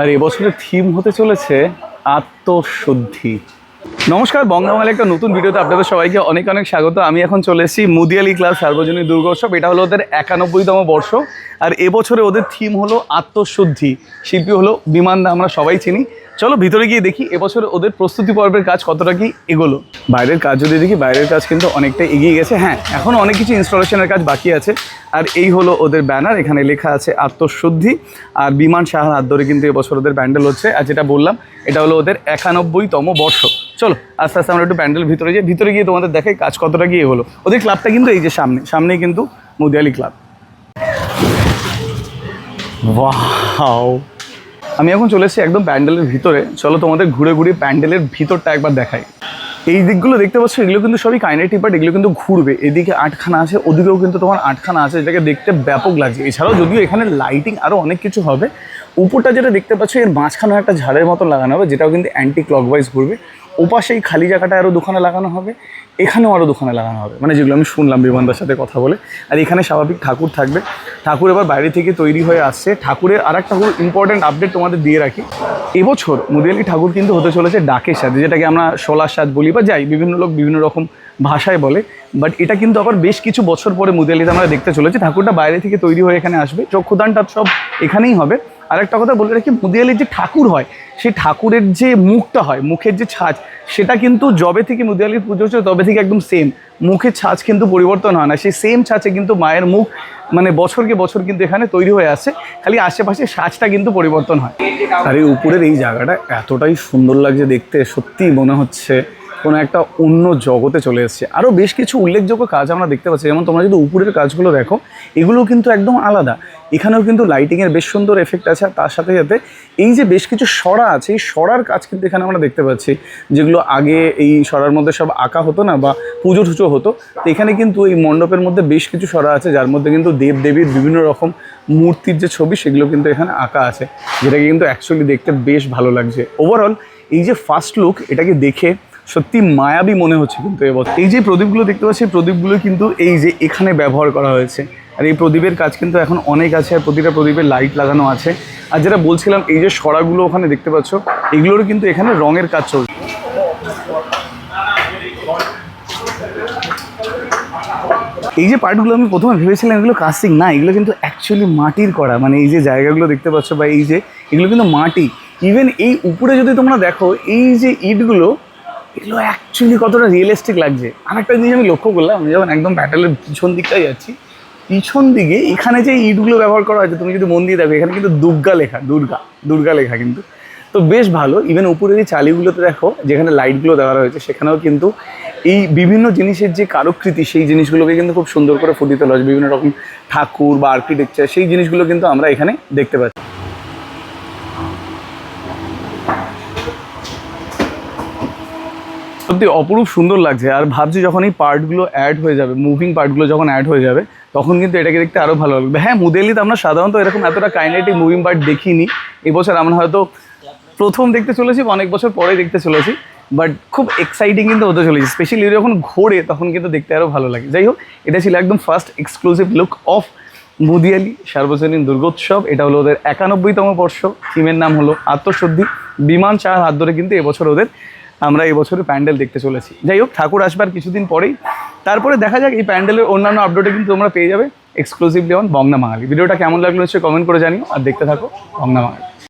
আর এবছরের থিম হতে চলেছে আত্মশুদ্ধি। নমস্কার বঙ্গবাঙালি একটা নতুন ভিডিওতে আপনাদের সবাইকে অনেক অনেক স্বাগত। আমি এখন চলে এসেছি মুদিয়ালি ক্লাব সার্বজনীন দুর্গোৎসব। এটা হলো ওদের একানব্বইতম বর্ষ। আর এবছরে ওদের থিম হলো আত্মশুদ্ধি। শিল্পী হলো বিমান দা, আমরা সবাই চিনি। চলো ভিতরে গিয়ে দেখি এবছর ওদের প্রস্তুতি পর্বের কাজ কতটা কি এগোলো। বাইরের কাজ যদি দেখি, বাইরের কাজ কিন্তু অনেকটা এগিয়ে গেছে। হ্যাঁ এখনও অনেক কিছু ইনস্টলেশনের কাজ বাকি আছে। আর এই হলো ওদের ব্যানার, এখানে লেখা আছে আত্মশুদ্ধি। আর বিমান সাহার হাত ধরে কিন্তু এবছর ওদের প্যান্ডেল হচ্ছে। আর যেটা বললাম, এটা হলো ওদের একানব্বইতম বর্ষ। চলো, আস্তে আস্তে আমরা একটু প্যান্ডেল ভিতরে যাই। ভিতরে গিয়ে তোমাদের দেখাই কাজ কতটা গিয়ে হলো ওদের ক্লাবটা কিন্তু এই যে সামনে, সামনেই কিন্তু মুদিয়ালি ক্লাব। ওয়াও আমি এখন চলে এসেছি একদম প্যান্ডেলের ভিতরে। চলো তোমাদের ঘুরে ঘুরে প্যান্ডেলের ভিতরটা একবার দেখাই। এই দিকগুলো দেখতে পাচ্ছ, এগুলো কিন্তু সবই কাইনেটিক বাট এগুলো কিন্তু ঘুরবে। এদিকে আটখানা আছে, ওদিকেও কিন্তু তোমার আটখানা আছে যেটাকে দেখতে ব্যাপক লাগছে। এছাড়াও যদিও এখানে লাইটিং আরও অনেক কিছু হবে, উপরটা যেটা দেখতে পাচ্ছ, এর মাঝখানে একটা ঝাড়ের মতো লাগানো হবে, যেটাও কিন্তু অ্যান্টি ক্লকওয়াইজ ঘুরবে। ওপাশে এই খালি জায়গাটা আরও দোকানে লাগানো হবে, এখানেও আরও দোকানে লাগানো হবে। মানে যেগুলো আমি শুনলাম বিমানদার সাথে কথা বলে। আর এখানে স্বাভাবিক ঠাকুর থাকবে। ঠাকুর এবার বাইরে থেকে তৈরি হয়ে আসছে। ঠাকুরের আর একটা ইম্পর্টেন্ট আপডেট তোমাদের দিয়ে রাখি। এবছর মুদিয়ালি ঠাকুর কিন্তু হতে চলেছে ডাকের সাথে, যেটাকে আমরা সোলার সাজ বলি বা যাই, বিভিন্ন লোক বিভিন্ন রকম ভাষায় বলে। বাট এটা কিন্তু আবার বেশ কিছু বছর পরে মুদিয়ালিতে আমরা দেখতে চলেছি। ঠাকুরটা বাইরে থেকে তৈরি হয়ে এখানে আসবে। চক্ষুদানটা সব এখানেই হবে। আর একটা কথা বলে রাখি মুদিয়ালির যে ঠাকুর হয়, সেই ঠাকুরের যে মুখটা হয়, মুখের যে ছাঁচ, সেটা কিন্তু জবে থেকে মুদিয়ালির পুজো হচ্ছে, তবে থেকে একদম সেম মুখের ছাঁচ কিন্তু পরিবর্তন হয় না, সেই সেম ছাঁচে কিন্তু মায়ের মুখ মানে বছরকে বছর কিন্তু এখানে তৈরি হয়ে আসছে খালি আশেপাশে সাজটা কিন্তু পরিবর্তন হয়। আর এই উপরের এই জায়গাটা এতটাই সুন্দর লাগছে দেখতে, সত্যিই মনে হচ্ছে কোনো একটা অন্য জগতে চলে এসছে। আরও বেশ কিছু উল্লেখযোগ্য কাজ আমরা দেখতে পাচ্ছি। যেমন তোমরা যদি উপরের কাজগুলো দেখো, এগুলো কিন্তু একদম আলাদা। এখানেও কিন্তু লাইটিংয়ের বেশ সুন্দর এফেক্ট আছে। তার সাথে সাথে এই যে বেশ কিছু সরা আছে, এই সরার কাজ কিন্তু এখানে আমরা দেখতে পাচ্ছি। যেগুলো আগে এই সরার মধ্যে সব আঁকা হতো না বা পুজো টুজো হতো, তো এখানে কিন্তু এই মণ্ডপের মধ্যে বেশ কিছু সরা আছে, যার মধ্যে কিন্তু দেব দেবীর বিভিন্ন রকম মূর্তির যে ছবি, সেগুলো কিন্তু এখানে আঁকা আছে, যেটাকে কিন্তু অ্যাকচুয়ালি দেখতে বেশ ভালো লাগছে। ওভারঅল এই যে ফার্স্ট লুক এটাকে দেখে সত্যি মায়াবী মনে হচ্ছে কিন্তু এবার এই যে প্রদীপগুলো দেখতে পাচ্ছি, প্রদীপগুলো কিন্তু এই যে এখানে ব্যবহার করা হয়েছে। আর এই প্রদীপের কাজ কিন্তু এখন অনেক আছে, আর প্রতিটা প্রদীপের লাইট লাগানো আছে। আর যেটা বলছিলাম, এই যে সরাগুলো ওখানে দেখতে পাচ্ছ এগুলোরও কিন্তু এখানে রঙের কাজ চলছে। এই যে পার্টগুলো আমি প্রথমে ভেবেছিলাম, এগুলো কাস্টিং না, এগুলো কিন্তু অ্যাকচুয়ালি মাটির করা। মানে এই যে জায়গাগুলো দেখতে পাচ্ছ বা এই যে, এগুলো কিন্তু মাটি। ইভেন এই উপরে যদি তোমরা দেখো, এই যে ইটগুলো এগুলো অ্যাকচুয়ালি কতটা রিয়েলিস্টিক লাগছে? আর একটা জিনিস আমি লক্ষ্য করলাম, আমি যখন একদম প্যাটেলের পিছন দিকটাই যাচ্ছি, পিছন দিকে এখানে যে ইটগুলো ব্যবহার করা হয়েছে, তুমি যদি মন দিয়ে দেখো, এখানে কিন্তু দুর্গা লেখা, দুর্গা দুর্গা লেখা কিন্তু। তো বেশ ভালো ইভেন উপরের এই চালিগুলোতে দেখো, যেখানে লাইটগুলো দেওয়া রয়েছে, সেখানেও কিন্তু এই বিভিন্ন জিনিসের যে কারুকৃতি, সেই জিনিসগুলোকে কিন্তু খুব সুন্দর করে ফুটিয়ে তোলা হয়েছে। বিভিন্ন রকম ঠাকুর বা আর্কিটেকচার সেই জিনিসগুলো কিন্তু আমরা এখানে দেখতে পাচ্ছি। সত্যি অপরূপ সুন্দর লাগছে। আর ভাবছি যখন এই পার্টগুলো অ্যাড হয়ে যাবে মুভিং পার্টগুলো যখন অ্যাড হয়ে যাবে, তখন কিন্তু এটাকে দেখতে আরও ভালো লাগবে। হ্যাঁ মুদেলিতে আমরা সাধারণত এরকম এতটা কাইনেটিক মুভিং পার্ট দেখিনি। এবছর আমরা হয়তো প্রথম দেখতে চলেছি অনেক বছর পরে দেখতে চলেছি। বাট খুব এক্সাইটিং কিন্তু হতে চলেছে। স্পেশালি যখন ঘোরে, তখন কিন্তু দেখতে আরও ভালো লাগে। যাই হোক, এটা ছিল একদম first exclusive look of Mudiali সার্বজনীন দুর্গোৎসব। এটা হলো ওদের একানব্বইতম বর্ষ। থিমের নাম হলো আত্মশুদ্ধি। বিমান চার হাত ধরে কিন্তু এবছর ওদের আমরা এবছরে প্যান্ডেল দেখতে চলেছি। যাই হোক, ঠাকুর আসবার কিছুদিন পরেই। তারপরে দেখা যাক, এই প্যান্ডেলের অন্যান্য আপডেটে কিন্তু তোমরা পেয়ে যাবে এক্সক্লুসিভলি অন বংনা বাঙালি। ভিডিওটা কেমন লাগল নিশ্চয়ই কমেন্ট করে জানিও, আর দেখতে থাকো বংনা বাঙালি।